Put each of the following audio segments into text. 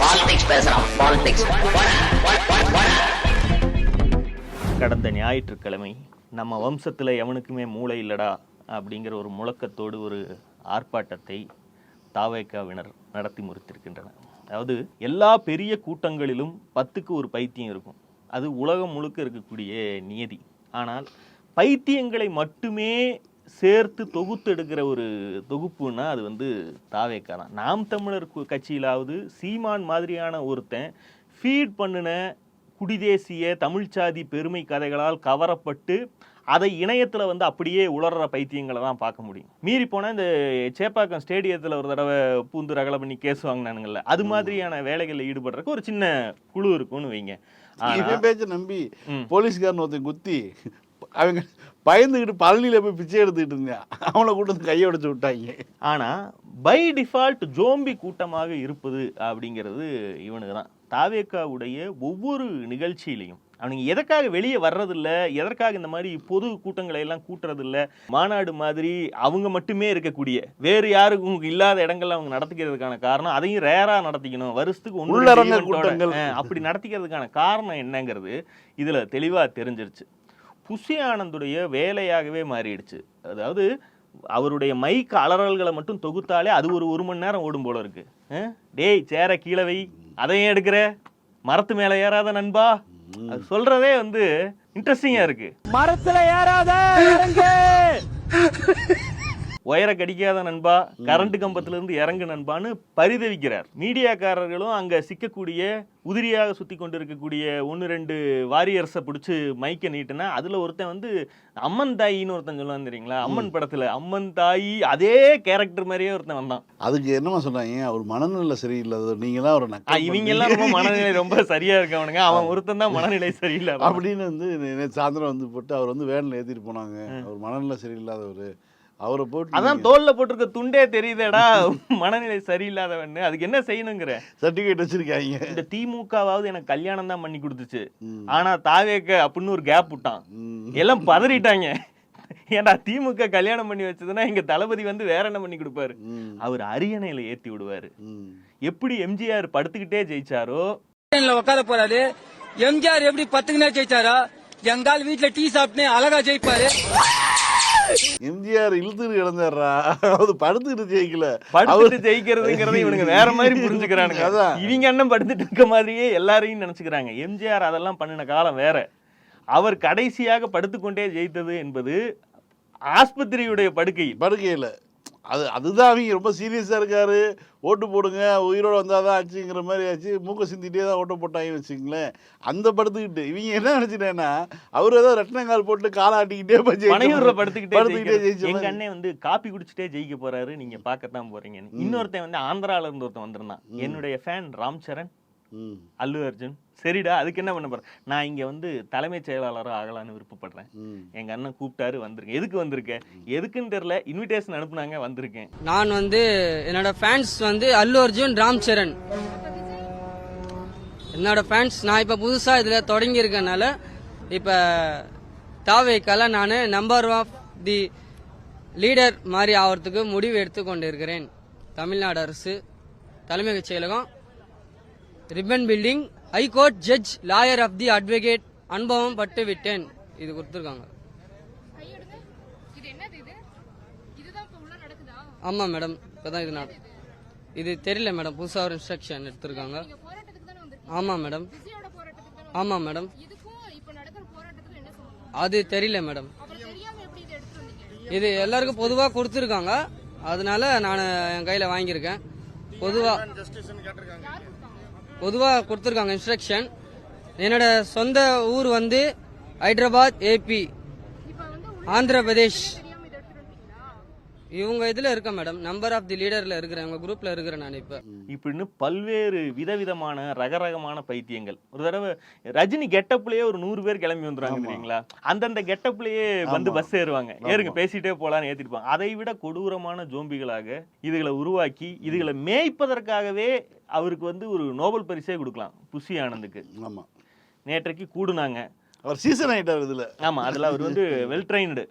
Politics பேசுறான் politics கடந்த ஞாயிற்றுக்கிழமை நம்ம வம்சத்தில் எவனுக்குமே மூளை இல்லடா அப்படிங்கிற ஒரு முழக்கத்தோடு ஒரு ஆர்ப்பாட்டத்தை தாவேக்காவினர் நடத்தி முறித்திருக்கின்றனர் அதாவது எல்லா பெரிய கூட்டங்களிலும் பத்துக்கு ஒரு பைத்தியம் இருக்கும். அது உலகம் முழுக்க இருக்கக்கூடிய நியதி. ஆனால் பைத்தியங்களை மட்டுமே சேர்த்து தொகுத்து எடுக்கிற ஒரு தொகுப்புன்னா அது வந்து தாவேக்கா தான். நாம் தமிழர் கட்சியிலாவது சீமான் மாதிரியான ஒருத்தன் ஃபீட் பண்ணின குடிதேசிய தமிழ்ச்சாதி பெருமை கதைகளால் கவரப்பட்டு அதை இணையத்தில் வந்து அப்படியே உலர்ற பைத்தியங்களை தான் பார்க்க முடியும். மீறி போனால் இந்த சேப்பாக்கம் ஸ்டேடியத்தில் ஒரு தடவை பூந்து ரகலை பண்ணி கேஸ் வாங்கினானுங்கல்ல அது மாதிரியான வேலைகளில் ஈடுபடுறதுக்கு ஒரு சின்ன குழு இருக்கும்னு வைங்க. பேச்ச நம்பி. போலீஸ்காரன் ஒருத்தன் குத்தி அவங்க பயந்துக்கிட்டு பழனியில போய் பிச்சை எடுத்துக்கிட்டு இருந்தான். அவனை கூட்டு வந்து கையை உடைச்சு விட்டாங்க. ஆனா பை டிஃபால்ட் ஜோம்பி கூட்டமாக இருப்பது அப்படிங்கிறது இவனுக்கு தான். தாவேக்காவுடைய ஒவ்வொரு நிகழ்ச்சியிலையும் அவனுங்க எதற்காக வெளியே வர்றதில்ல எதற்காக இந்த மாதிரி பொது கூட்டங்களை எல்லாம் கூட்டுறதில்ல மாநாடு மாதிரி அவங்க மட்டுமே இருக்கக்கூடிய வேறு யாருக்கும் இல்லாத இடங்கள்ல அவங்க நடத்திக்கிறதுக்கான காரணம் அதையும் ரேரா நடத்திக்கணும். வருஷத்துக்கு. அஹ், அப்படி நடத்திக்கிறதுக்கான காரணம் என்னங்கிறது இதுல தெளிவா தெரிஞ்சிருச்சு. புஷி ஆனந்துடைய வேலையாகவே மாறிடுச்சு. அதாவது அவருடைய மைக் அலறல்களை மட்டும் தொகுத்தாலே அது ஒரு ஒரு மணி நேரம் ஓடும் போல இருக்கு. டேய் சேர கீழே வை. அதையும் எடுக்கிற. மரத்து மேல ஏறாத நண்பா. அது சொல்றதே வந்து இன்ட்ரெஸ்டிங்கா இருக்கு. மரத்துல ஏறாத உயர கடிக்காத நண்பா கரண்ட் கம்பத்துல இருந்து இறங்கு நண்பான்னு பரிதவிக்கிறார். மீடியாக்காரர்களும் அங்க சிக்கக்கூடிய உதிரியாக சுத்தி கொண்டு இருக்கக்கூடிய ஒன்று ரெண்டு வாரியர்ஸை பிடிச்சி மைக்க நீட்டுனா அதுல ஒருத்தன் வந்து அம்மன் தாயின்னு ஒருத்தன் சொல்லுவான் தெரியுங்களா? அம்மன் படத்துல அம்மன் தாயி அதே கேரக்டர் மாதிரியே ஒருத்தன் வந்தான். அதுக்கு என்னமா சொன்னாங்க? அவர் மனநிலை சரியில்லாதவர் நீங்க தான் ஒரு இவங்க எல்லாம் ரொம்ப மனநிலை ரொம்ப சரியா இருக்கவனுங்க. அவன் ஒருத்தன் தான் மனநிலை சரியில்லை அப்படின்னு வந்து சாயந்தரம் வந்து போட்டு அவர் வந்து வேனில் ஏற்றிட்டு போனாங்க. அவர் மனநிலை சரியில்லாதவர். அவரை போட்டு அதான் தோல்ல போட்டிருக்க துண்டே தெரியுதேடா. மனநிலை சரியில்லாதவன்னு. அதுக்கு என்ன செய்யணுங்கிற? சர்டிஃபிகேட் வச்சிருக்காங்க. இந்த திமுகவாவது எனக்கு கல்யாணம் தான் பண்ணி கொடுத்துச்சு. ஆனா தாவேக்க அப்படின்னு ஒரு கேப் விட்டான். எல்லாம் பதறிட்டாங்க. ஏன்டா திமுக கல்யாணம் பண்ணி வச்சதுன்னா எங்க தளபதி வந்து வேற என்ன பண்ணி கொடுப்பாரு. அவர் அரியணையில ஏத்தி விடுவாரு. எப்படி எம்ஜிஆர் படுத்துக்கிட்டே ஜெயிச்சாரோ? உட்கார போறாரு. எம்ஜிஆர் எப்படி பத்துக்குனே ஜெயிச்சாரா? எங்கால் வீட்டுல டீ சாப்பிட்டு அழகா ஜெயிப்பாரு. எம்ஜிஆர் இழுத்துட்டு கிடந்தாரா அது படுத்துக்கிட்டு ஜெயிக்கல. படுத்துட்டு ஜெயிக்கிறதுங்கிறத இவனுங்க வேற மாதிரி புரிஞ்சுக்கிறானுங்க. அதான். இவங்க அண்ணன் படுத்துட்டு இருக்க மாதிரியே எல்லாரையும் நினைச்சுக்கிறாங்க. எம்ஜிஆர் அதெல்லாம் பண்ணின காலம் வேற. அவர் கடைசியாக படுத்துக்கொண்டே ஜெயித்தது என்பது ஆஸ்பத்திரியுடைய படுக்கை. படுக்கையில். அது அதுதான் அவங்க ரொம்ப சீரியஸாக இருக்காரு. ஓட்டு போடுங்க உயிரோடு வந்தால் தான் ஆச்சுங்கிற மாதிரி ஆச்சு. மூக்க சிந்திட்டே தான் ஓட்டு போட்டாங்கன்னு வச்சுங்களேன் அந்த படுத்துக்கிட்டு இவங்க என்ன நினச்சிட்டேன்னா அவர் ஏதோ ரெட்டனங்கால் போட்டு காலை ஆட்டிக்கிட்டே படுத்துக்கிட்டே படுத்துக்கிட்டே. ஜெயிச்ச எங்க மாதிரி. அண்ணன் வந்து காப்பி குடிச்சிட்டே ஜெயிக்க போறாரு. நீங்க பார்க்கத்தான் போறீங்கன்னு. இன்னொருத்தன் வந்து ஆந்திரால இருந்து ஒருத்தன் வந்திருந்தான். என்னுடைய ஃபேன் ராம் சரண் அல்லு அர்ஜுன். சரிடா அதுக்கு என்ன பண்ண போறேன்? நான் இங்க வந்து தலைமைச் செயலாளராக ஆகலான்னு விருப்பப்படுறேன். ம். எங்க அண்ணன் கூப்பிட்டாரு வந்திருக்கேன். எதுக்கு வந்திருக்கேன் எதுக்குன்னு தெரியல இன்விடேஷன் அனுப்புனாங்க வந்திருக்கேன். நான் வந்து என்னோட ஃபேன்ஸ் வந்து அல்லு அர்ஜுன் ராம் சரண். என்னோட ஃபேன்ஸ் நான் இப்ப புதுசா இதுல தொடங்கி இருக்கனால இப்ப தாவேக்கால நான் நம்பர் ஆஃப் தி லீடர் மாதிரி ஆகிறதுக்கு முடிவு எடுத்து கொண்டிருக்கிறேன். தமிழ்நாடு அரசு தலைமைச் செயலகம் Ripon building high court judge lawyer of the advocate அனுபவம் பட்டு விட்டேன். இது கொடுத்துருக்காங்க. ஆமாம் ஆமா மேடம் இப்பதான் இது நட இது தெரியல மேடம் புதுசா ஒரு இன்ஸ்ட்ரக்ஷன் எடுத்திருக்காங்க. ஆமாம் ஆமா மேடம் ஆமாம் ஆமா மேடம் அது தெரியல மேடம் இது எல்லாருக்கும் பொதுவா கொடுத்துருக்காங்க. அதனால நான் என் கையில வாங்கியிருக்கேன். பொதுவா பொதுவாக கொடுத்துருக்காங்க இன்ஸ்ட்ரக்ஷன் என்னோட சொந்த ஊர் வந்து ஹைதராபாத் ஏபி ஆந்திர பிரதேஷ் தெரியாம இதை எடுத்துட்டு வந்தீங்களா இவங்க இதுல இருக்கேன் மேடம் நம்பர் ஆஃப் தி லீடர்ல இருக்கிறேன் உங்க குரூப்ல இருக்கிறேன் நான் இப்ப. இப்படின்னு பல்வேறு விதவிதமான ரகரகமான பைத்தியங்கள். ஒரு தடவை ரஜினி கெட்டப்லயே ஒரு நூறு பேர் கிளம்பி வந்துருவாங்க தெரியுங்களா? அந்தந்த கெட்டப்லயே வந்து ஆமா. பஸ் ஏறுவாங்க. ஏறுங்க பேசிட்டே போலான்னு ஏத்திருப்பாங்க. அதை விட கொடூரமான ஜோம்பிகளாக இதுகளை உருவாக்கி இதுகளை மேய்ப்பதற்காகவே அவருக்கு வந்து ஒரு நோபல் பரிசே கொடுக்கலாம் புஷி ஆனந்துக்கு. ஆமாம் நேற்றைக்கு கூடுனாங்க. அவர் சீசன் ஆகிட்டார் இதில். ஆமா அதுல அவர் வந்து வெல் ட்ரைன்டு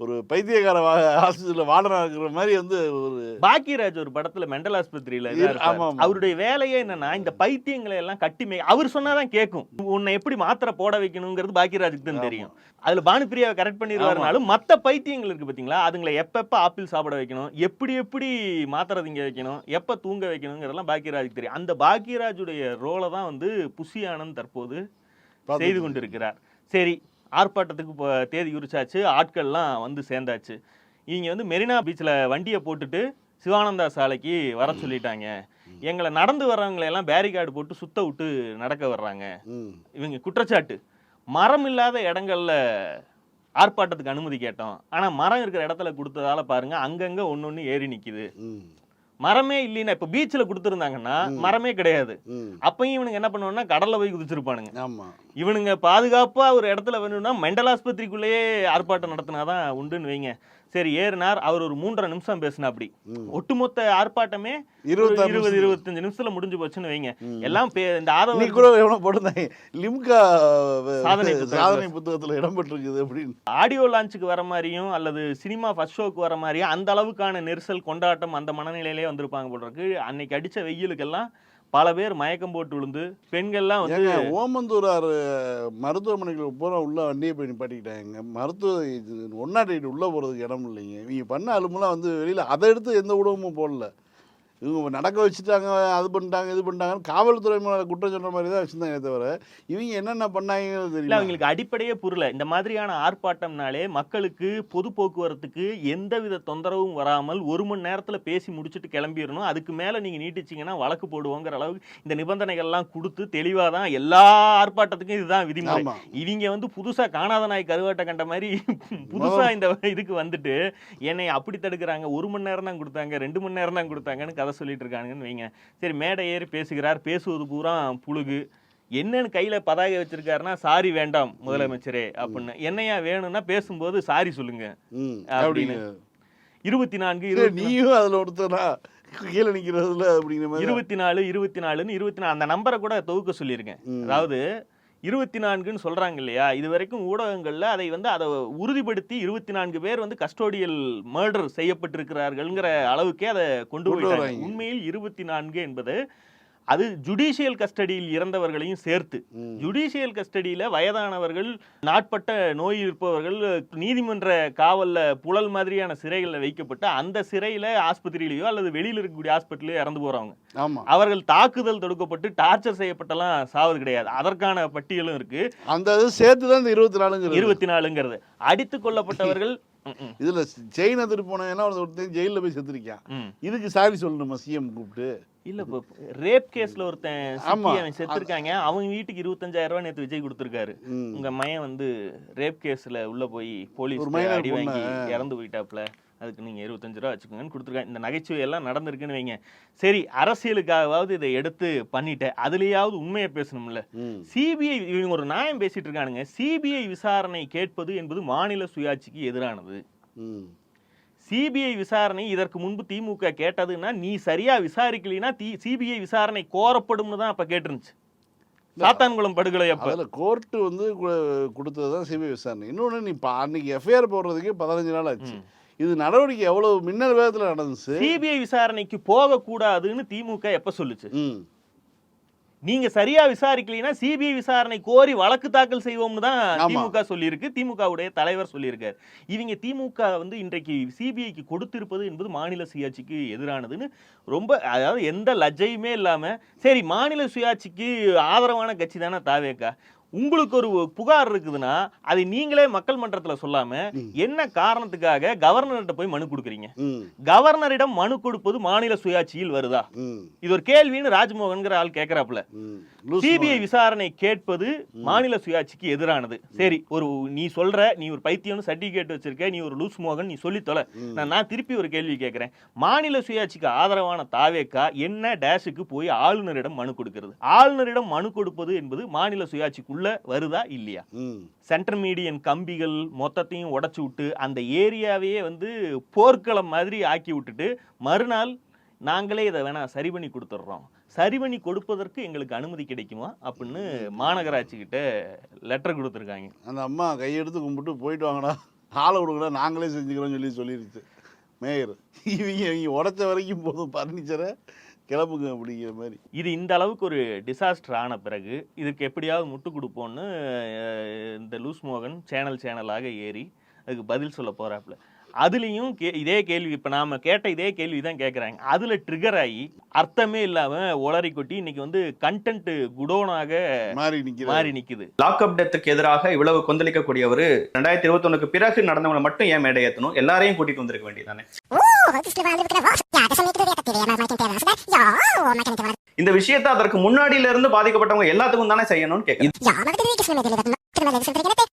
ஒரு பைத்தியக்கார ஹாஸ்பிட்டலில் வாடனா இருக்கிற மாதிரி வந்து ஒரு பாக்கியராஜ் ஒரு படத்துல மெண்டல் ஆஸ்பத்திரியில இதா இரு- இருப்பாரு. ஆமா, ஆமா. அவருடைய வேலையே என்னன்னா இந்த பைத்தியங்களை எல்லாம் கட்டி மே அவர் சொன்னாதான் கேட்கும் உன்னை எப்படி மாத்திரை போட வைக்கணுங்கிறது பாக்கியராஜுக்கு தான் தெரியும். அதுல பானுப்பிரியாவை கரெக்ட் பண்ணிடுவாருனாலும் மத்த பைத்தியங்கள் இருக்கு பாத்தீங்களா? அதுங்களை எப்பப்ப ஆப்பிள் சாப்பிட வைக்கணும்? எப்படி எப்படி மாத்திரை திங்க வைக்கணும்? எப்ப தூங்க வைக்கணுங்கிறதெல்லாம் பாக்கியராஜுக்கு தெரியும். அந்த பாக்கியராஜுடைய ரோலை தான் வந்து புஷி ஆனந்த் தற்போது செய்து கொண்டிருக்கிறார். சரி ஆர்ப்பாட்டத்துக்கு இப்போ தேதி குறிச்சாச்சு ஆட்கள்லாம் வந்து சேர்ந்தாச்சு. இவங்க வந்து மெரினா பீச்சில் வண்டியை போட்டுட்டு சிவானந்தா சாலைக்கு வர சொல்லிட்டாங்க. எங்களை நடந்து வர்றவங்களை எல்லாம் பேரிகார்டு போட்டு சுத்த விட்டு நடக்க வர்றாங்க. இவங்க குற்றச்சாட்டு. மரம் இல்லாத இடங்கள்ல ஆர்ப்பாட்டத்துக்கு அனுமதி கேட்டோம். ஆனா மரம் இருக்கிற இடத்துல கொடுத்ததால பாருங்க அங்கங்க ஒன்னொன்னு ஏறி நிக்குது. ம். மரமே இல்லைன்னா இப்ப பீச்சில் கொடுத்துருந்தாங்கன்னா மரமே கிடையாது. அப்பயும் இவனுங்க என்ன பண்ணுவாங்கன்னா கடல்ல போய் குதிச்சிருப்பானுங்க. ஆமாம் இவனுங்க பாதுகாப்பா ஒரு இடத்துல வேணும்னா மெண்டல் ஆஸ்பத்திரிக்குள்ளேயே ஆர்ப்பாட்டம் நடத்தினாதான் உண்டுன்னு வைங்க. சரி ஏறினார் அவர் ஒரு மூன்றரை நிமிஷம் பேசினா அப்படி. ஒட்டுமொத்த ஆர்ப்பாட்டமே இருபது நிமிஷம். இருபத்தஞ்சு நிமிஷத்துல முடிஞ்சு போச்சுன்னு வைங்க. எல்லாம் இந்த நீ ஆதவ கூட எவனோ போட்டிருந்தாங்க லிம்கா சாதனை. சாதனை புத்தகத்தில் இடம்பெற்றிருக்குது அப்படின்னு ஆடியோ லான்ச்சுக்கு வர மாதிரியும் அல்லது சினிமா ஃபர்ஸ்ட் ஷோக்கு வர மாதிரியும் அந்த அளவுக்கான நெரிசல் கொண்டாட்டம் அந்த மனநிலையிலே வந்திருப்பாங்க போல இருக்கு அன்னைக்கு அடிச்ச வெயிலுக்கெல்லாம் பல பேர் மயக்கம் போட்டு விழுந்து பெண்கள்லாம் வந்து ஓமந்தூரார் மருத்துவமனைக்கு பூரா உள்ள வண்டியை போய் நிப்பாட்டிக்கிட்டாங்க. மருத்துவ ஒன்னா ஒன் உள்ளே போகிறதுக்கு இடம் இல்லைங்க. நீங்கள் பண்ண அலுமெல்லாம் வந்து வெளியில் அதை எடுத்து எந்த ஊடகமும் போடல. இவங்க நடக்க வச்சுட்டாங்க அது பண்ணிட்டாங்க இது பண்ணிட்டாங்கன்னு காவல்துறை மேலே குற்றம் சொல்கிற மாதிரி தான் வச்சுருந்தாங்க தவிர இவங்க என்னென்ன பண்ணாங்கன்னு தெரியல அவங்களுக்கு அடிப்படையே புரியல. இந்த மாதிரியான ஆர்ப்பாட்டம்னாலே மக்களுக்கு பொது போக்குவரத்துக்கு எந்தவித தொந்தரவும் வராமல் ஒரு மணி நேரத்துல பேசி முடிச்சுட்டு கிளம்பிடணும் அதுக்கு மேல நீங்க நீட்டிச்சீங்கன்னா வழக்கு போடுவோங்கிற அளவுக்கு இந்த நிபந்தனைகள்லாம் கொடுத்து தெளிவா தான் எல்லா ஆர்ப்பாட்டத்துக்கும் இதுதான் விதிமுறை. இவங்க வந்து புதுசா காணாத நாய் கருவாட்டை கண்ட மாதிரி புதுசா இந்த இதுக்கு வந்துட்டு என்னை அப்படி தடுக்கிறாங்க. ஒரு மணி நேரம் தான் கொடுத்தாங்க ரெண்டு மணி நேரம் தான் கொடுத்தாங்கன்னு கதை சொல்லிட்டு இருக்கானுங்கன்னு வைங்க. சரி மேடை ஏறி பேசுகிறார். பேசுவது பூரா புழுகு. என்னன்னு கையில பதாகை வச்சிருக்காருன்னா சாரி வேண்டாம் முதலமைச்சரே அப்படின்னு. என்னையா வேணும்னா பேசும்போது சாரி சொல்லுங்க அப்படின்னு. இருபத்தி நான்கு நீயும் அதில் ஒருத்தனா? கீழே நிற்கிறதுல அப்படிங்கிற மாதிரி. இருபத்தி நாலு இருபத்தி நாலுன்னு இருபத்தி நாலு அந்த நம்பரை கூட தொகுக்க சொல்லியிருக்கேன். அதாவது இருபத்தி நான்குன்னு சொல்றாங்க இல்லையா இது வரைக்கும் ஊடகங்கள்ல அதை வந்து அதை உறுதிப்படுத்தி இருபத்தி நான்கு பேர் வந்து கஸ்டோடியல் மர்டர் செய்யப்பட்டிருக்கிறார்கள்ங்கிற அளவுக்கே அதை கொண்டு போயிட்டாங்க. உண்மையில் இருபத்தி நான்கு என்பது அது ஜுடிஷியல் கஸ்டடியில் இறந்தவர்களையும் சேர்த்து. ஜுடிஷியல் கஸ்டடியில வயதானவர்கள் நாட்பட்ட நோய் இருப்பவர்கள் நீதிமன்ற காவல்ல புழல் மாதிரியான சிறைகளில் வைக்கப்பட்டு அந்த சிறையில ஆஸ்பத்திரியிலயோ அல்லது வெளியில இருக்கக்கூடிய ஹாஸ்பிட்டலையோ இறந்து போறவங்க. ஆமாம் அவர்கள் தாக்குதல் தொடுக்கப்பட்டு டார்ச்சர் செய்யப்பட்டெல்லாம் சாவது கிடையாது. அதற்கான பட்டியலும் இருக்கு. அந்த சேர்த்து தான் இந்த இருபத்தி நாலுங்கிறது. இருபத்தி நாலுங்கிறது. அடித்து கொல்லப்பட்டவர்கள் இதுல செயின் எடுத்துட்டு போனேன்னா ஒருத்தன் ஜெயிலில் போய் செத்துருக்கான். இதுக்கு சாரி சொல்லணுமா சிஎம் கூப்பிட்டு? இல்ல இப்போ ரேப் கேஸ்ல ஒருத்தன் அவன் செத்துருக்காங்க. அவங்க வீட்டுக்கு இருபத்தஞ்சாயிரம் ரூபாய் நேத்து விஜய் கொடுத்துருக்காரு. உங்க மயன் வந்து ரேப் கேஸ்ல உள்ள போய் போலீஸ் அடி வாங்கி. இறந்து போயிட்டாப்ல அதுக்கு நீங்க இருபத்தஞ்சு ரூபா வச்சுக்கோங்கன்னு கொடுத்துருக்காங்க. இந்த நகைச்சுவை எல்லாம் நடந்திருக்குன்னு வைங்க. சரி அரசியலுக்காகவாவது இதை எடுத்து பண்ணிட்டேன். அதுலயாவது உண்மையை பேசணும்ல. சிபிஐ இவங்க ஒரு நியாயம் பேசிட்டு இருக்கானுங்க. சிபிஐ விசாரணை கேட்பது என்பது மாநில சுயாட்சிக்கு எதிரானது. சிபிஐ விசாரணை இதற்கு முன்பு திமுக கேட்டதுன்னா நீ சரியா விசாரிக்கலைன்னா தி சிபிஐ விசாரணை கோரப்படும்னு தான் அப்ப கேட்டிருந்துச்சு. சாத்தான்குளம் படுகொலை அப்ப. அதுல கோர்ட்டு வந்து கொடுத்தது தான் சிபிஐ விசாரணை. இன்னொன்று நீ அன்னைக்கு எஃப்ஐஆர் போடுறதுக்கே பதினஞ்சு நாள் ஆச்சு. இது நடவடிக்கை எவ்வளவு மின்னல் வேகத்தில் நடந்துச்சு? சிபிஐ விசாரணைக்கு போக கூடாதுன்னு திமுக எப்ப சொல்லுச்சு? நீங்க சரியா விசாரிக்கலைன்னா சிபிஐ விசாரணை கோரி வழக்கு தாக்கல் செய்வோம்னு தான். திமுக சொல்லியிருக்கு. திமுகவுடைய தலைவர் சொல்லியிருக்காரு. இவங்க திமுக வந்து இன்றைக்கு சிபிஐக்கு கொடுத்திருப்பது என்பது மாநில சுயாட்சிக்கு எதிரானதுன்னு ரொம்ப அதாவது எந்த லஜ்ஜையுமே இல்லாம சரி மாநில சுயாட்சிக்கு ஆதரவான கட்சி தானே தாவேக்கா உங்களுக்கு ஒரு புகார் இருக்குதுன்னா அதை நீங்களே மக்கள் மன்றத்துல சொல்லாம என்ன காரணத்துக்காக கவர்னர்கிட்ட போய் மனு கொடுக்குறீங்க? கவர்னரிடம் மனு கொடுப்பது மாநில சுயாட்சியில் வருதா? இது ஒரு கேள்வின்னு ராஜ்மோகன்கிற ஆள் கேட்கிறாப்புல சிபிஐ விசாரணை கேட்பது மாநில சுயாட்சிக்கு எதிரானது. சரி ஒரு நீ சொல்ற நீ ஒரு பைத்தியம்னு சர்டிபிகேட் வச்சிருக்க நீ ஒரு லூஸ் மோகன் நீ சொல்லி தொலை. நான் நான் திருப்பி ஒரு கேள்வி கேட்கிறேன் மாநில சுயாட்சிக்கு ஆதரவான தாவேக்கா என்ன டேஷுக்கு போய் ஆளுநரிடம் மனு கொடுக்கிறது? ஆளுநரிடம் மனு கொடுப்பது என்பது மாநில சுயாட்சிக்குள்ள வருதா இல்லையா? ம். சென்டர் மீடியன் கம்பிகள் மொத்தத்தையும் உடைச்சு விட்டு அந்த ஏரியாவையே வந்து போர்க்களம் மாதிரி ஆக்கி விட்டுட்டு மறுநாள் நாங்களே இதை வேணா சரி பண்ணி கொடுத்துட்றோம். சரி பண்ணி கொடுப்பதற்கு எங்களுக்கு அனுமதி கிடைக்குமா? அப்படின்னு மாநகராட்சி கிட்ட லெட்டர் கொடுத்துருக்காங்க. அந்த அம்மா கையெடுத்து கும்பிட்டு போயிட்டு வாங்கடா. ஆளை விடுங்கடா நாங்களே செஞ்சுக்கிறோம்னு சொல்லி சொல்லிருச்சு. மேயர் இவங்க இவங்க உடைச்ச வரைக்கும் போதும் ஃபர்னிச்சரை கிளம்புங்க அப்படிங்கிற மாதிரி. இது இந்த அளவுக்கு ஒரு டிசாஸ்டர் ஆன பிறகு இதுக்கு எப்படியாவது முட்டு கொடுப்போம்னு இந்த லூஸ் மோகன் சேனல் சேனலாக ஏறி அதுக்கு பதில் சொல்ல போறாப்புல. அதுலேயும் கே இதே கேள்வி இப்போ நாம கேட்ட இதே கேள்வி தான் கேட்குறாங்க அதில் ட்ரிகர் ஆகி அர்த்தமே இல்லாமல் உளறி கொட்டி இன்னைக்கு வந்து கண்டென்ட் குடோனாக மாறி நிற்கிற மாறி நிக்குது. லாக்அப் டெத்துக்கு எதிராக இவ்வளவு கொந்தளிக்கக்கூடியவர் ரெண்டாயிரத்தி இருபத்தொன்னுக்கு பிறகு நடந்தவங்களை மட்டும் ஏன் மேடை ஏத்தணும்? எல்லாரையும் கூட்டிட்டு வந்திருக்க வேண்டியதானே இந்த விஷயத்தை அதற்கு முன்னாடியில இருந்து பாதிக்கப்பட்டவங்க எல்லாத்துக்கும் தானே செய்யணும்னு கேட்கிறேன்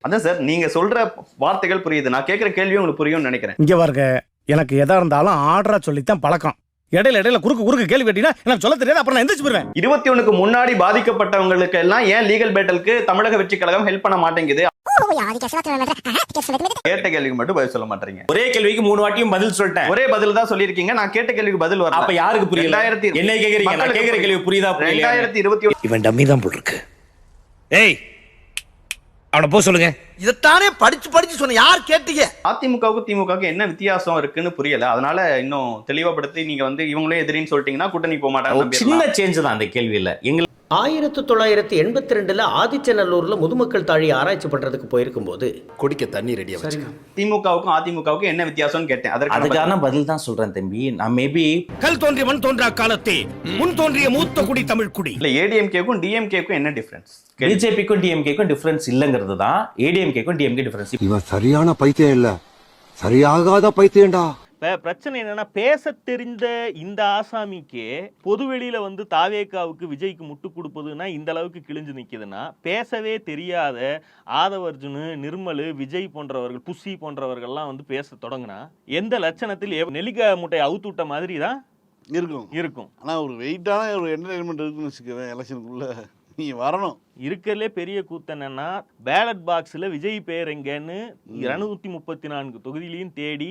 அதான் சார் நீங்க சொல்ற வார்த்தைகள் புரியுது. நான் கேட்கிற கேள்வி உங்களுக்கு புரியும்னு நினைக்கிறேன். இங்க பாருங்க எனக்கு எதா இருந்தாலும் ஆர்டரா சொல்லித்தான் பழக்கம். இடையில இடையில குறுக்கு குறுக்கு கேள்வி கேட்டீங்கன்னா எனக்கு சொல்ல தெரியாது அப்புறம் நான் எந்திரிச்சு போயிருவேன் இருபத்தி ஒண்ணுக்கு முன்னாடி பாதிக்கப்பட்டவங்களுக்கு எல்லாம் ஏன் லீகல் பேட்டலுக்கு தமிழக வெற்றி கழகம் ஹெல்ப் பண்ண மாட்டேங்குது? கேட்ட கேள்விக்கு மட்டும் பதில் சொல்ல மாட்டீங்க ஒரே கேள்விக்கு மூணு வாட்டியும் பதில் சொல்லிட்டேன். ஒரே பதில் தான் சொல்லியிருக்கீங்க. நான் கேட்ட கேள்விக்கு பதில் வரல. அப்ப யாருக்கு புரியல? ரெண்டாயிரத்தி என்ன கேக்குறீங்க. நான் கேக்குற கேள்வி புரியுதா ரெண்டாயிரத்தி இருபத்தி இவன் டம்மி தான் போல் இருக்கு. ஏய் அவனை போக சொல்லுங்க. இதைத்தானே படிச்சு படிச்சு சொன்ன யார் கேட்டீங்க? அதிமுகவுக்கு திமுகவுக்கு என்ன வித்தியாசம் இருக்குன்னு புரியல. அதனால இன்னும் தெளிவாப்படுத்தி நீங்க வந்து இவங்களே எதிரின்னு சொல்லிட்டீங்கன்னா கூட்டணி போக மாட்டாங்க சின்ன சேஞ்ச் தான் அந்த கேள்வியில. எங்களுக்கு ஆயிரத்தி தொள்ளாயிரத்தி எண்பத்தி ரெண்டுல ஆதிச்சநல்லூர்ல முதுமக்கள் தாழி ஆராய்ச்சி பண்றதுக்கு போயிருக்கும் போது குடிக்க தண்ணி ரெடியா திமுகவுக்கும் அதிமுகவுக்கும் என்ன வித்தியாசம்னு கேட்டேன். அதற்கான அதுக்கான பதில். தான் சொல்றேன் தம்பி. நான் மேபி கல் தோன்றிய மண் தோன்றா காலத்தே முன் தோன்றிய மூத்த குடி தமிழ் குடி. இல்ல ஏடிஎம்கேக்கும் டிஎம்கேக்கும் என்ன டிஃபரன்ஸ் பிஜேபிக்கும் டிஎம்கேக்கும் டிஃபரன்ஸ் இல்லங்கிறது தான். ஏடிஎம்கேக்கும் டிஎம்கே டிஃபரன்ஸ் இவன் சரியான பைத்தியம் இல்ல. சரியாகாத பைத்தியம்டா. இப்போ பிரச்சனை என்னன்னா பேச தெரிந்த இந்த ஆசாமிக்கே பொதுவெளியில வந்து தாவேக்காவுக்கு விஜய்க்கு முட்டு கொடுப்பதுன்னா இந்த அளவுக்கு கிழிஞ்சு நிக்குதுன்னா பேசவே தெரியாத ஆதவர்ஜுனு நிர்மலு விஜய் போன்றவர்கள் புஷி போன்றவர்கள்லாம் வந்து பேச தொடங்குனா எந்த லட்சணத்தில் நெல்லிக்காய் முட்டையை அவுத்து விட்ட மாதிரி தான் இருக்கும். இருக்கும். ஆனால் ஒரு வெயிட்டான ஒரு என்டர்டைன்மெண்ட் இருக்குன்னு வச்சுக்கிறேன் எலெக்ஷனுக்குள்ள நீங்கள் வரணும். இருக்கிறதுலே பெரிய கூத்து என்னன்னா பேலட் பாக்ஸில் விஜய் பேர் எங்கன்னு இருநூத்தி முப்பத்தி நான்கு தொகுதியிலையும் தேடி.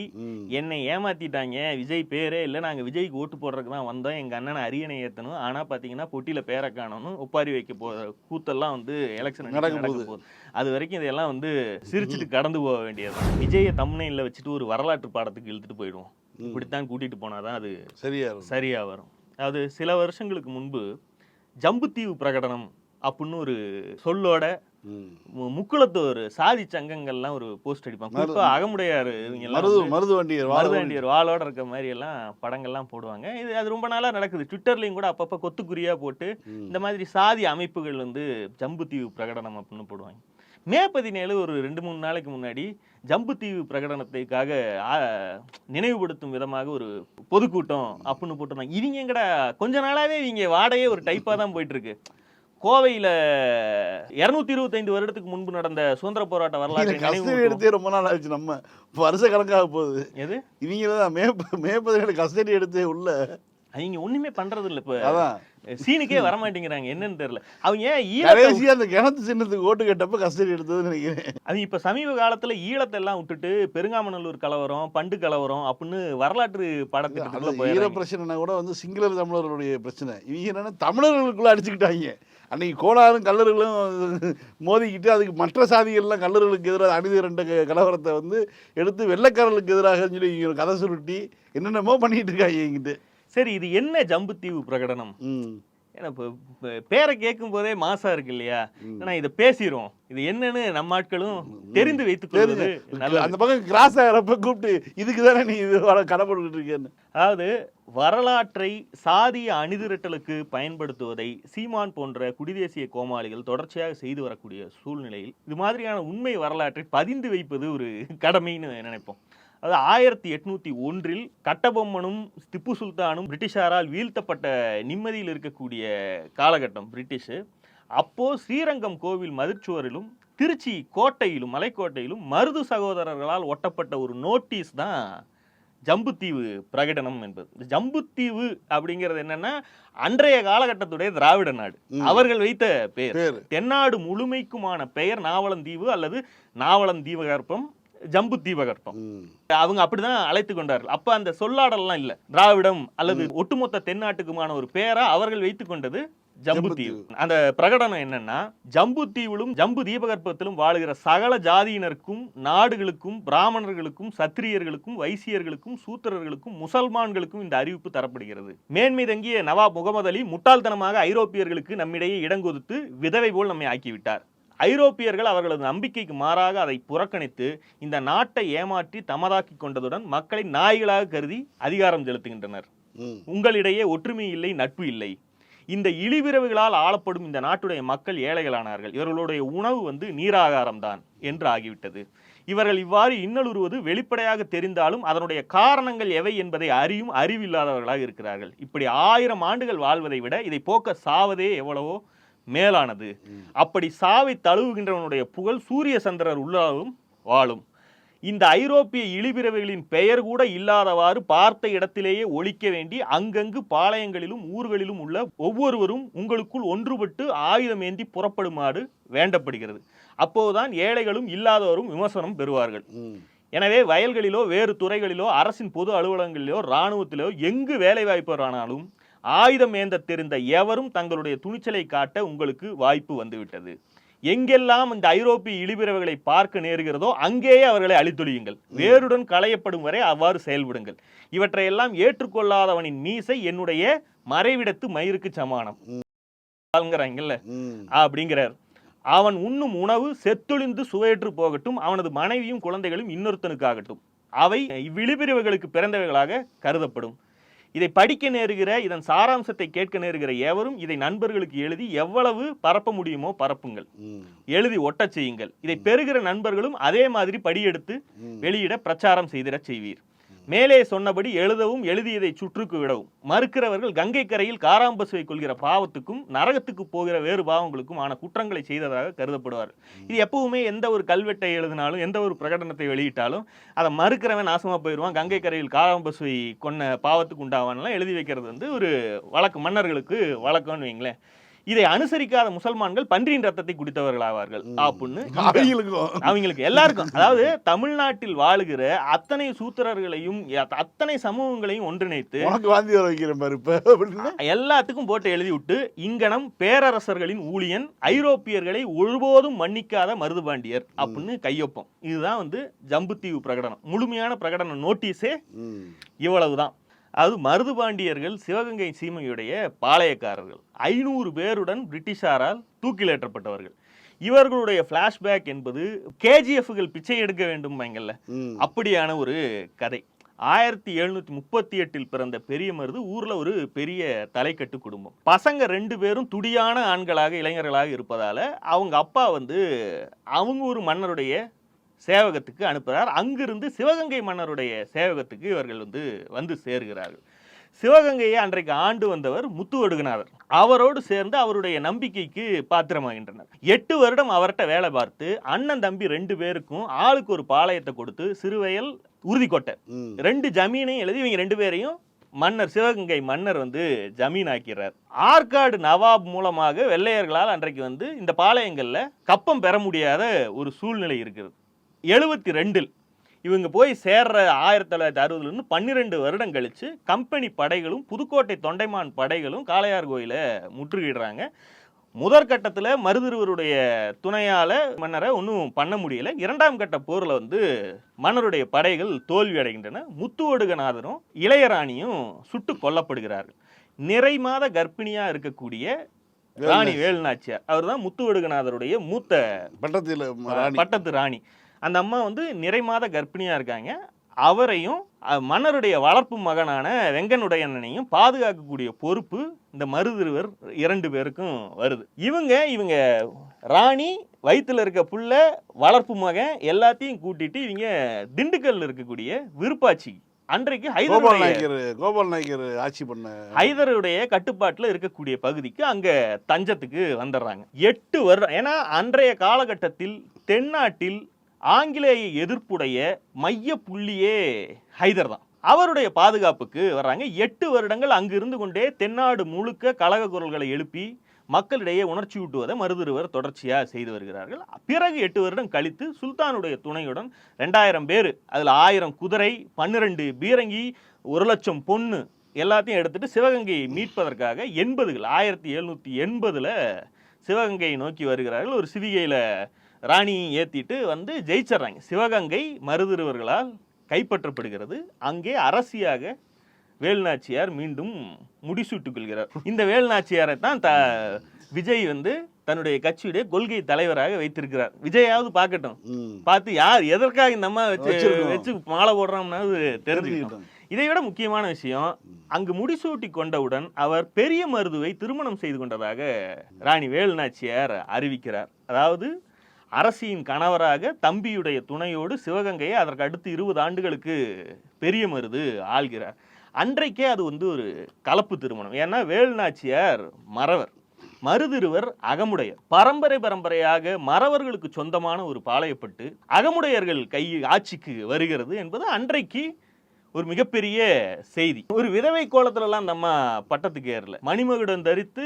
என்னை ஏமாத்திட்டாங்க. விஜய் பேரே இல்லை நாங்கள் விஜய்க்கு ஓட்டு போடுறதுக்கு தான் வந்தோம். எங்கள் அண்ணனை அரியணை ஏற்றணும் ஆனால் பார்த்தீங்கன்னா பொட்டியில் பேரை காணணும் ஒப்பாரி வைக்க போ கூத்தெல்லாம் வந்து எலெக்ஷன் நடக்க போகுது. அது வரைக்கும் இதெல்லாம் வந்து சிரிச்சிட்டு கடந்து போக வேண்டியது விஜயை தம்னையில் வச்சுட்டு ஒரு வரலாற்று பாடத்துக்கு இழுத்துட்டு போயிடுவோம். இப்படித்தான் கூட்டிட்டு போனாதான் அது சரியா இருக்கும். சரியா வரும். அதாவது சில வருஷங்களுக்கு முன்பு ஜம்புத்தீவு பிரகடனம் அப்படின்னு ஒரு சொல்லோட ம். மு- முக்குளத்தோர் சாதி சங்கங்கள்லாம் ஒரு போஸ்ட் அடிப்பாங்க. மருது- குறிப்பா அகமுடையார் இவங்க எல்லாம் மருது வந்து மருது வண்டியர் வாழ மருதாண்டியர் வாளோட இருக்க மாதிரி எல்லாம் படங்கள்லாம் போடுவாங்க. இது அது ரொம்ப நாளா நடக்குது. ட்விட்டர்லயும் கூட அப்பப்ப கொத்துக்குறியா போட்டு. இந்த மாதிரி சாதி அமைப்புகள் வந்து ஜம்புத்தீவு பிரகடனம் அப்படின்னு போடுவாங்க. மே பதினேழு ஒரு ரெண்டு மூணு நாளைக்கு முன்னாடி ஜம்புத்தீவு பிரகடனத்துக்காக ஆ, நினைவுபடுத்தும் விதமாக ஒரு பொதுக்கூட்டம் அப்படின்னு போட்டிருந்தாங்க. இவங்க எங்கடா கொஞ்ச நாளாவே இவங்க வாடையே ஒரு டைப்பா தான் போயிட்டு இருக்கு கோவையில இருநூத்தி இருபத்தைந்து வருடத்துக்கு முன்பு நடந்த சுதந்திர போராட்ட நினைவு எடுத்தே ரொம்ப நாள் ஆச்சு நம்ம வருஷ கணக்காக போகுது. எது? இவங்க தான் மே மே பதினேழு கஸ்டடி எடுத்தே உள்ள அவங்க ஒண்ணுமே பண்றது இல்ல இப்ப. அதான். சீனுக்கே வர மாட்டேங்கிறாங்க என்னன்னு தெரியல. அவங்க ஏன் கடைசியா அந்த கிணத்து சின்னத்துக்கு ஓட்டு கேட்டப்ப கஸ்டடி எடுத்ததுன்னு நினைக்கிறேன். அவங்க இப்ப சமீப காலத்துல ஈழத்தை எல்லாம் விட்டுட்டு பெருங்காமநல்லூர் கலவரம் பண்டு கலவரம் அப்படின்னு வரலாற்று அது ஈர பிரச்சனைனா கூட வந்து சிங்களர் தமிழர்களுடைய பிரச்சனை. இவங்க என்னன்னா தமிழர்களுக்குள்ள அடிச்சுக்கிட்டாங்க. அன்னைக்கு கோளாறும் கல்லர்களும் மோதிக்கிட்டு அதுக்கு மற்ற சாதிகள்லாம் கல்லர்களுக்கு எதிராக அணிதி ரெண்ட கலவரத்தை வந்து எடுத்து வெள்ளைக்காரர்களுக்கு எதிராக சொல்லி இவங்க ஒரு கதை சுருட்டி என்னென்னமோ பண்ணிட்டு இருக்காங்க என்கிட்ட சரி இது என்ன ஜம்புத்தீவு பிரகடனம்? ஏன்னா இப்போ பேரை கேட்கும் போதே மாசா இருக்கு இல்லையா? ஏன்னா இதை பேசிரும் இது என்னன்னு நம்ம ஆட்களும் தெரிந்து வைத்துக் கொள்வது தெரிஞ்சு நல்லது. அந்த பக்கம் கிராஸ் ஆகிறப்ப கூப்பிட்டு இதுக்கு தானே நீ இது கடைப்பட்டு இருக்கேன்னு. அதாவது வரலாற்றை சாதிய அணிதிரட்டலுக்கு பயன்படுத்துவதை சீமான் போன்ற குடிதேசிய கோமாளிகள் தொடர்ச்சியாக செய்து வரக்கூடிய சூழ்நிலையில் இது மாதிரியான உண்மை வரலாற்றை பதிந்து வைப்பது ஒரு கடமைன்னு நினைப்போம். அது ஆயிரத்தி எட்நூத்தி ஒன்றில் கட்டபொம்மனும் திப்பு சுல்தானும் பிரிட்டிஷாரால் வீழ்த்தப்பட்ட நிம்மதியில் இருக்கக்கூடிய காலகட்டம் பிரிட்டிஷு. அப்போ ஸ்ரீரங்கம் கோவில் மதிர்ச்சுவரிலும் திருச்சி கோட்டையிலும் மலைக்கோட்டையிலும் மருது சகோதரர்களால் ஒட்டப்பட்ட ஒரு நோட்டீஸ் தான் ஜம்புத்தீவு பிரகடனம் என்பது. ஜம்புத்தீவு அப்படிங்கிறது என்னன்னா அன்றைய காலகட்டத்துடைய திராவிட நாடு. அவர்கள் வைத்த பெயர். தென்னாடு முழுமைக்குமான பெயர் நாவலந்தீவு அல்லது நாவலன் தீபகற்பம் ஜம்பு தீபகற்பம் அவங்க அப்படிதான் அழைத்து கொண்டார்கள். அப்ப அந்த சொல்லாடல்லாம் இல்ல. திராவிடம் அல்லது ஒட்டுமொத்த தென்னாட்டுக்குமான ஒரு பெயரா அவர்கள் வைத்துக் கொண்டது ஜம்புத்தீவு அந்த பிரகடனம் என்னன்னா ஜம்புத்தீவிலும் ஜம்பு தீபகற்பத்திலும் வாழுகிற சகல ஜாதியினருக்கும் நாடுகளுக்கும் பிராமணர்களுக்கும் சத்திரியர்களுக்கும் வைசியர்களுக்கும் சூத்திரர்களுக்கும் முசல்மான்களுக்கும் இந்த அறிவிப்பு தரப்படுகிறது. மேன்மை தங்கிய நவாப் முகமது அலி முட்டாள்தனமாக ஐரோப்பியர்களுக்கு நம்மிடையே இடங்கொடுத்து விதவை போல் நம்மை ஆக்கிவிட்டார். ஐரோப்பியர்கள் அவர்களது நம்பிக்கைக்கு மாறாக அதை புறக்கணித்து இந்த நாட்டை ஏமாற்றி தமதாக்கி கொண்டதுடன் மக்களை நாய்களாக கருதி அதிகாரம் செலுத்துகின்றனர். உங்களிடையே ஒற்றுமை இல்லை நட்பு இல்லை. இந்த இழிபிறவுகளால் ஆளப்படும் இந்த நாட்டுடைய மக்கள் ஏழைகளானார்கள். இவர்களுடைய உணவு வந்து நீராகாரம் தான் என்று ஆகிவிட்டது. இவர்கள் இவ்வாறு இன்னலுறுவது வெளிப்படையாக தெரிந்தாலும் அதனுடைய காரணங்கள் எவை என்பதை அறியும் அறிவில்லாதவர்களாக இருக்கிறார்கள். இப்படி ஆயிரம் ஆண்டுகள் வாழ்வதை விட இதை போக்க சாவதே எவ்வளவோ மேலானது. அப்படி சாவை தழுவுகின்றவனுடைய புகழ் சூரிய சந்திரர் உள்ளாலும் வாழும். இந்த ஐரோப்பிய இழிபிறவைகளின் பெயர் கூட இல்லாதவாறு பார்த்த இடத்திலேயே ஒழிக்க வேண்டி அங்கங்கு பாளையங்களிலும் ஊர்களிலும் உள்ள ஒவ்வொருவரும் உங்களுக்குள் ஒன்றுபட்டு ஆயுதம் ஏந்தி புறப்படுமாறு வேண்டப்படுகிறது. அப்போதுதான் ஏழைகளும் இல்லாதவரும் விமர்சனம் பெறுவார்கள். எனவே வயல்களிலோ வேறு துறைகளிலோ அரசின் பொது அலுவலகங்களிலோ இராணுவத்திலோ எங்கு வேலைவாய்ப்பவரானாலும் ஆயுதம் ஏந்த தெரிந்த எவரும் தங்களுடைய துணிச்சலை காட்ட உங்களுக்கு வாய்ப்பு வந்துவிட்டது. எங்கெல்லாம் இந்த ஐரோப்பிய இழிபிறவைகளை பார்க்க நேருகிறதோ அங்கேயே அவர்களை அழித்தொழியுங்கள். வேருடன் களையப்படும் வரை அவ்வாறு செயல்படுங்கள். இவற்றையெல்லாம் ஏற்றுக்கொள்ளாதவனின் மீசை என்னுடைய மறைவிடத்து மயிருக்கு சமானம். ஆளுங்கிறாங்கல்ல? ம். அப்படிங்கிறார். அவன் உண்ணும் உணவு செத்தொழிந்து சுவையற்று போகட்டும் அவனது மனைவியும் குழந்தைகளும் இன்னொருத்தனுக்காகட்டும். அவை இவ்விழிபிரிவுகளுக்கு பிறந்தவைகளாக கருதப்படும். இதை படிக்க நேருகிற இதன் சாராம்சத்தை கேட்க நேருகிற எவரும் இதை நண்பர்களுக்கு எழுதி எவ்வளவு பரப்ப முடியுமோ பரப்புங்கள். எழுதி ஒட்டச் செய்யுங்கள். இதை பெறுகிற நண்பர்களும் அதே மாதிரி படியெடுத்து வெளியிட பிரச்சாரம் செய்திடச் செய்வீர். மேலே சொன்னபடி எழுதவும் எழுதியதை சுற்றுக்கு விடவும். மறுக்கிறவர்கள் கங்கை கரையில் காராம்பசுவை கொள்கிற பாவத்துக்கும் நரகத்துக்கு போகிற வேறு பாவங்களுக்கும் ஆன குற்றங்களை செய்ததாக கருதப்படுவார் இது எப்பவுமே எந்த ஒரு கல்வெட்டை எழுதினாலும் எந்த ஒரு பிரகடனத்தை வெளியிட்டாலும் அதை மறுக்கிறவன் நாசமாக போயிடுவான். கங்கை கரையில் காராம்பசுவை கொன்ன பாவத்துக்கு உண்டாவான்லாம் எழுதி வைக்கிறது வந்து ஒரு வழக்கு மன்னர்களுக்கு வழக்கம்னு வைங்களேன் இதை அனுசரிக்காத முசல்மான்கள் பன்றியின் ரத்தத்தை குடித்தவர்களாவார்கள். அப்படின்னு அவங்களுக்கு எல்லாருக்கும். அதாவது தமிழ்நாட்டில் வாழுகிற அத்தனை சூத்திரர்களையும் அத்தனை சமூகங்களையும் ஒன்றிணைத்து எல்லாத்துக்கும் போட்டு எழுதி விட்டு இங்கனம் பேரரசர்களின் ஊழியன் ஐரோப்பியர்களை ஒருபோதும் மன்னிக்காத மருதுபாண்டியர் அப்படின்னு கையொப்பம். இதுதான் வந்து ஜம்புத்தீவு பிரகடனம். முழுமையான பிரகடன நோட்டீஸே. இவ்வளவுதான். அது மருதுபாண்டியர்கள் சிவகங்கை சீமையுடைய பாளையக்காரர்கள். ஐநூறு பேருடன் பிரிட்டிஷாரால் தூக்கிலேற்றப்பட்டவர்கள். இவர்களுடைய ஃப்ளாஷ்பேக் என்பது கேஜிஎஃப்கள் பிச்சை எடுக்க வேண்டும் வைங்கல்ல ம். அப்படியான ஒரு கதை. ஆயிரத்தி எழுநூத்தி முப்பத்தி எட்டில் பிறந்த பெரிய மருது ஊர்ல ஒரு பெரிய தலைக்கட்டு குடும்பம். பசங்க ரெண்டு பேரும் துடியான ஆண்களாக இளைஞர்களாக இருப்பதால அவங்க அப்பா வந்து அவங்க ஒரு மன்னருடைய சேவகத்துக்கு அனுப்புகிறார் அங்கிருந்து சிவகங்கை மன்னருடைய சேவகத்துக்கு இவர்கள் வந்து வந்து சேருகிறார்கள். சிவகங்கையை அன்றைக்கு ஆண்டு வந்தவர் முத்துவடுகநாதர் அவரோடு சேர்ந்து அவருடைய நம்பிக்கைக்கு பாத்திரமாகின்றனர். எட்டு வருடம் அவர்கிட்ட வேலை பார்த்து அண்ணன் தம்பி ரெண்டு பேருக்கும் ஆளுக்கு ஒரு பாளையத்தை கொடுத்து சிறுவயல் உறுதிக்கொட்டை. ரெண்டு ஜமீனையும் எழுதி இவங்க ரெண்டு பேரையும் மன்னர் சிவகங்கை மன்னர் வந்து ஜமீன் ஆக்கிறார் ஆற்காடு நவாப் மூலமாக வெள்ளையர்களால் அன்றைக்கு வந்து இந்த பாளையங்கள்ல கப்பம் பெற முடியாத ஒரு சூழ்நிலை இருக்குது எழுபத்தி ரெண்டில் இவங்க போய் சேர்ற ஆயிரத்தி தொள்ளாயிரத்தி அறுபதுலேருந்து பன்னிரெண்டு வருடம் கழிச்சு கம்பெனி படைகளும் புதுக்கோட்டை தொண்டைமான் படைகளும் காளையார் கோயிலை முற்றுகையிடுறாங்க. முதற்கட்டத்தில் மருதிருவருடைய துணையால் மன்னரை ஒன்றும் பண்ண முடியல. இரண்டாம் கட்ட போரில் வந்து மன்னருடைய படைகள் தோல்வி அடைகின்றன. முத்துவடுகநாதரும் இளையராணியும் சுட்டு கொல்லப்படுகிறார்கள். நிறை மாத கர்ப்பிணியா இருக்கக்கூடிய ராணி வேலுநாச்சியார். அவர் தான் முத்துவடுகநாதருடைய மூத்த பட்டத்தில் பட்டத்து ராணி. அந்த அம்மா வந்து நிறை மாத கர்ப்பிணியா இருக்காங்க. அவரையும் மன்னருடைய வளர்ப்பு மகனான வெங்கனுடையனையும் பாதுகாக்கக்கூடிய பொறுப்பு இந்த மருதிருவர் இரண்டு பேருக்கும் வருது. இவங்க இவங்க ராணி வயித்துல இருக்க புள்ள வளர்ப்பு மகன் எல்லாத்தையும் கூட்டிட்டு இவங்க திண்டுக்கல்ல இருக்கக்கூடிய விருப்பாச்சி அன்றைக்கு ஹைதருடைய நாயக்கர் கோபால் நாயக்கர் ஆட்சி பண்ண ஹைதருடைய கட்டுப்பாட்டில் இருக்கக்கூடிய பகுதிக்கு அங்க தஞ்சத்துக்கு வந்துடுறாங்க. எட்டு வருடம் ஏன்னா அன்றைய காலகட்டத்தில் தென்னாட்டில் ஆங்கிலேய எதிர்ப்புடைய மைய புள்ளியே ஹைதர் தான் அவருடைய பாதுகாப்புக்கு வர்றாங்க. எட்டு வருடங்கள் அங்கு இருந்து கொண்டே தென்னாடு முழுக்க கழக குரல்களை எழுப்பி மக்களிடையே உணர்ச்சி ஊட்டுவதை மருதுருவர் தொடர்ச்சியாக செய்து வருகிறார்கள். பிறகு எட்டு வருடம் கழித்து சுல்தானுடைய துணையுடன் ரெண்டாயிரம் பேர் அதில் ஆயிரம் குதிரை பன்னிரண்டு பீரங்கி ஒரு லட்சம் பொண்ணு எல்லாத்தையும் எடுத்துட்டு சிவகங்கையை மீட்பதற்காக எண்பதுகள் ஆயிரத்தி எழுநூற்றி எண்பதில் சிவகங்கையை நோக்கி வருகிறார்கள். ஒரு சிவிகையில் ராணியும் ஏற்றிட்டு வந்து ஜெயிச்சிடுறாங்க. சிவகங்கை மருதிருவர்களால் கைப்பற்றப்படுகிறது. அங்கே அரசியாக வேலுநாச்சியார் மீண்டும் முடிசூட்டுக் கொள்கிறார். இந்த வேலுநாச்சியாரை தான் த விஜய் வந்து தன்னுடைய கட்சியுடைய கொள்கை தலைவராக வைத்திருக்கிறார். விஜயாவது பார்க்கட்டும். பார்த்து யார் எதற்காக இந்த அம்மா வச்சு. வச்சு மாலை தெரிஞ்சுக்கிட்டோம் தெரிஞ்சுக்கிட்டோம். இதை விட முக்கியமான விஷயம் அங்கு முடிசூட்டி கொண்டவுடன் அவர் பெரிய மருதுவை திருமணம் செய்து கொண்டதாக ராணி வேலுநாச்சியார் அறிவிக்கிறார். அதாவது அரசியின் கணவராக தம்பியுடைய துணையோடு சிவகங்கையை அதற்கு அடுத்து இருபது ஆண்டுகளுக்கு பெரிய மருது ஆள்கிறார். அன்றைக்கே அது வந்து ஒரு கலப்பு திருமணம். ஏன்னா வேலுநாச்சியார் மறவர். மருதிருவர் அகமுடையர். பரம்பரை பரம்பரையாக மறவர்களுக்கு சொந்தமான ஒரு பாளையப்பட்டு அகமுடையர்கள் கை ஆட்சிக்கு வருகிறது என்பது அன்றைக்கு ஒரு மிகப்பெரிய செய்தி. ஒரு விதவை கோலத்துலலாம் நம்ம பட்டத்துக்கு ஏறல. மணிமகுடம் தரித்து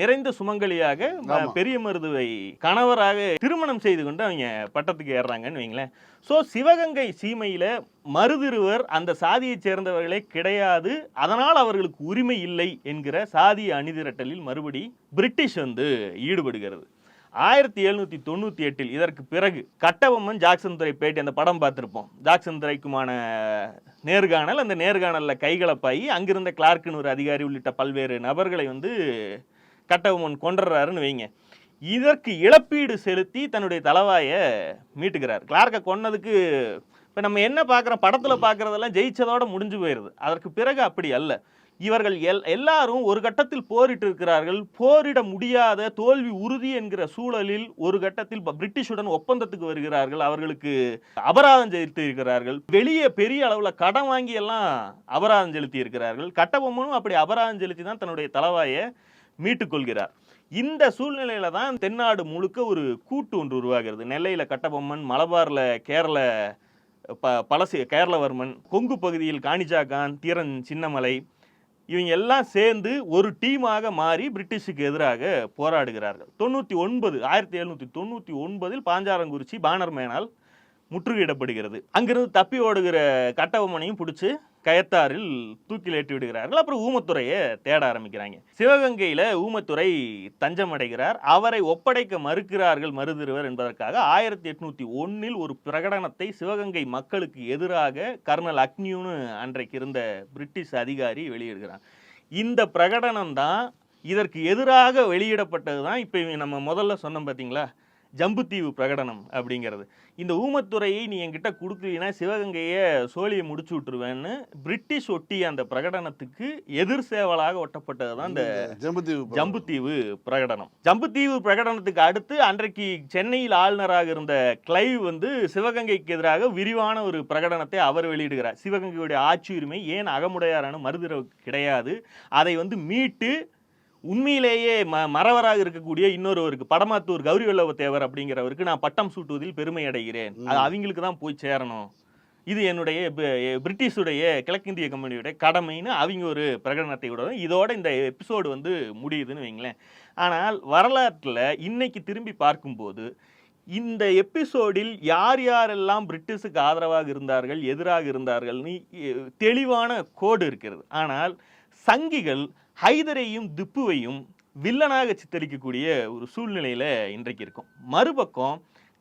நிறைந்த சுமங்கலியாக. பெரிய மருதுவை கணவராக திருமணம் செய்து கொண்டு அவங்க பட்டத்துக்கு ஏறுறாங்கன்னு வைங்களேன். ஸோ சிவகங்கை சீமையில மருதிருவர் அந்த சாதியைச் சேர்ந்தவர்களே கிடையாது. அதனால் அவர்களுக்கு உரிமை இல்லை என்கிற சாதிய அணிதிரட்டலில் மறுபடி பிரிட்டிஷ் வந்து ஈடுபடுகிறது. ஆயிரத்தி எழுநூத்தி தொண்ணூற்றி எட்டில் இதற்கு பிறகு கட்டபொம்மன் ஜாக்சன் துறை பேட்டி அந்த படம் பார்த்துருப்போம். ஜாக்சன் துறைக்குமான நேர்காணல் அந்த நேர்காணலில் கைகலப்பாகி அங்கிருந்த கிளார்க்குன்னு ஒரு அதிகாரி உள்ளிட்ட பல்வேறு நபர்களை வந்து கட்டபொம்மன் கொண்டுறாருன்னு வைங்க. இதற்கு இழப்பீடு செலுத்தி தன்னுடைய தலவாயை மீட்டுக்கிறார் கிளார்க்கை கொன்னதுக்கு இப்போ நம்ம என்ன பார்க்குறோம்? படத்தில் பார்க்குறதெல்லாம் ஜெயிச்சதோடு முடிஞ்சு போயிடுது அதற்கு பிறகு அப்படி அல்ல. இவர்கள் எல் எல்லாரும் ஒரு கட்டத்தில் போரிட்டு இருக்கிறார்கள் போரிட முடியாத தோல்வி உறுதி என்கிற சூழலில் ஒரு கட்டத்தில் ப- பிரிட்டிஷுடன் ஒப்பந்தத்துக்கு வருகிறார்கள். அவர்களுக்கு அபராதம் செலுத்தி இருக்கிறார்கள் வெளியே பெரிய அளவில் கடன் வாங்கி எல்லாம் அபராதம் செலுத்தி இருக்கிறார்கள் கட்டபொம்மனும் அப்படி அபராதம் செலுத்தி தான் தன்னுடைய தலவாயை மீட்டுக்கொள்கிறார் இந்த சூழ்நிலையில தான் தென்னாடு முழுக்க ஒரு கூட்டு ஒன்று உருவாகிறது. நெல்லையில் கட்டபொம்மன் மலபாரில் கேரள ப பழசு கேரளவர்மன் கொங்கு பகுதியில் காணிஜா கான் தீரன் சின்னமலை இவங்க எல்லாம் சேர்ந்து ஒரு டீமாக மாறி பிரிட்டிஷுக்கு எதிராக போராடுகிறார்கள். தொண்ணூற்றி ஒன்பது ஆயிரத்தி எழுநூற்றி தொண்ணூற்றி ஒன்பதில் பாஞ்சாரங்குறிச்சி பானர் மேனால் முற்றுகையிடப்படுகிறது. அங்கிருந்து தப்பி ஓடுகிற கட்டபொம்மனையும் பிடிச்சி கயத்தாரில் தூக்கிலேற்றி விடுகிறார்கள். அப்புறம் ஊமத்துறையை தேட ஆரம்பிக்கிறாங்க. சிவகங்கையில் ஊமத்துறை தஞ்சம் அடைகிறார் அவரை ஒப்படைக்க மறுக்கிறார்கள் மருதிருவர் என்பதற்காக ஆயிரத்தி எட்நூத்தி ஒன்னில் ஒரு பிரகடனத்தை சிவகங்கை மக்களுக்கு எதிராக கர்னல் அக்னியூன்னு அன்றைக்கு இருந்த பிரிட்டிஷ் அதிகாரி வெளியிடுகிறார். இந்த பிரகடனம் தான் இதற்கு எதிராக வெளியிடப்பட்டது தான். இப்போ நம்ம முதல்ல சொன்னோம் பார்த்தீங்களா ஜம்புத்தீவு பிரகடனம் அப்படிங்கிறது. இந்த ஊமத்துறையை நீ என்கிட்ட கொடுக்கலனா சிவகங்கையை சோழியை முடிச்சு விட்டுருவேன்னு பிரிட்டிஷ் ஒட்டிய அந்த பிரகடனத்துக்கு எதிர் சேவலாக ஒட்டப்பட்டது தான் இந்த ஜம்புத்தீவு ஜம்புத்தீவு பிரகடனம். ஜம்புத்தீவு பிரகடனத்துக்கு அடுத்து அன்றைக்கு சென்னையில் ஆளுநராக இருந்த கிளைவ் வந்து சிவகங்கைக்கு எதிராக விரிவான ஒரு பிரகடனத்தை அவர் வெளியிடுகிறார். சிவகங்கையுடைய ஆட்சி உரிமை ஏன் அகமுடையாரான மருதிரவுக்கு கிடையாது? அதை வந்து மீட்டு உண்மையிலேயே ம மறவராக இருக்கக்கூடிய இன்னொருவருக்கு படமாத்தூர் கௌரி வல்லவ தேவர் அப்படிங்கிறவருக்கு நான் பட்டம் சூட்டுவதில் பெருமை அடைகிறேன். அது அவங்களுக்கு தான் போய் சேரணும். இது என்னுடைய பிரிட்டிஷுடைய கிழக்கிந்திய கம்பெனியுடைய கடமைன்னு அவங்க ஒரு பிரகடனத்தை விடுறோம் இதோட இந்த எபிசோடு வந்து முடியுதுன்னு வைங்களேன். ஆனால் வரலாற்றில் இன்னைக்கு திரும்பி பார்க்கும்போது இந்த எபிசோடில் யார் யாரெல்லாம் பிரிட்டிஷுக்கு ஆதரவாக இருந்தார்கள் எதிராக இருந்தார்கள்னு தெளிவான கோடு இருக்கிறது. ஆனால் சங்கிகள் ஹைதரையும் திப்புவையும் வில்லனாக சித்தரிக்கக்கூடிய ஒரு சூழ்நிலையில இன்றைக்கு இருக்கும். மறுபக்கம்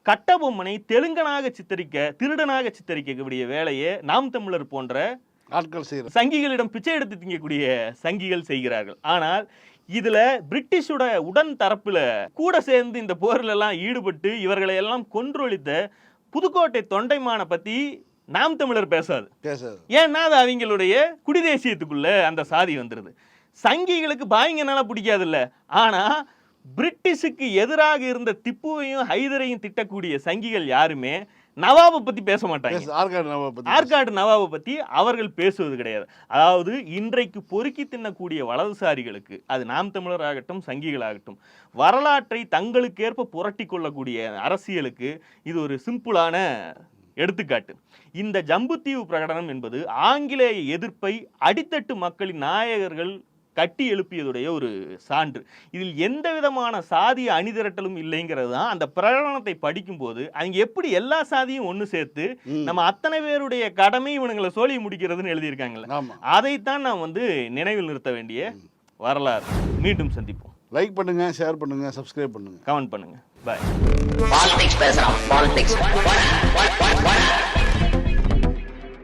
கட்டபொம்மனை தெலுங்கனாக சித்தரிக்க திருடனாக சித்தரிக்கக்கூடிய வேலையை நாம் தமிழர் போன்ற ஆட்கள் செய்யற சங்கிகளிடம் பிச்சை எடுத்து திங்கக்கூடிய சங்கிகள் செய்கிறார்கள். ஆனால் இதுல பிரிட்டிஷோட உடன் தரப்புல கூட சேர்ந்து இந்த போர்ல எல்லாம் ஈடுபட்டு இவர்களை எல்லாம் கொன்றொழித்த புதுக்கோட்டை தொண்டைமான பத்தி நாம் தமிழர் பேசாது. பேசாது. ஏன்னா அது அவங்களுடைய குடிதேசியத்துக்குள்ள அந்த சாதி வந்துருது. சங்கிகளுக்கு பாய்ங்கனால பிடிக்காதுல்ல. ஆனா பிரிட்டிஷுக்கு எதிராக இருந்த திப்புவையும் ஹைதரையும் திட்டக்கூடிய சங்கிகள் யாருமே நவாபை பத்தி பேச மாட்டாங்க. ஆற்காடு நவாபை பத்தி ஆற்காடு நவாபை பத்தி அவர்கள் பேசுவது கிடையாது. அதாவது இன்றைக்கு பொறுக்கி தின்னக்கூடிய வலதுசாரிகளுக்கு அது நாம் தமிழராகட்டும் சங்கிகளாகட்டும் வரலாற்றை தங்களுக்கேற்ப புரட்டி கொள்ளக்கூடிய அரசியலுக்கு இது ஒரு சிம்பிளான எடுத்துக்காட்டு. இந்த ஜம்புத்தீவு பிரகடனம் என்பது ஆங்கிலேய எதிர்ப்பை அடித்தட்டு மக்களின் நாயகர்கள் கட்டி எழுப்பியதுடைய ஒரு சான்று. இதில் எந்த விதமான சாதிய அணிதிரட்டலும் இல்லைங்கிறது தான் அந்த பிரகடனத்தை படிக்கும்போது அங்க எப்படி எல்லா சாதியும் ஒன்று சேர்த்து. நம்ம அத்தனை பேருடைய கடமை இவனுங்களை சோழி முடிக்கிறதுன்னு எழுதியிருக்காங்கல்ல. அதைத்தான் நாம் வந்து நினைவில் நிறுத்த வேண்டிய வரலாறு. மீண்டும் சந்திப்போம். லைக் பண்ணுங்க ஷேர் பண்ணுங்க சப்ஸ்கிரைப் பண்ணுங்க. கமெண்ட் பண்ணுங்க. பாய் பாலிடிக்ஸ் பேசுறான் பாலிடிக்ஸ்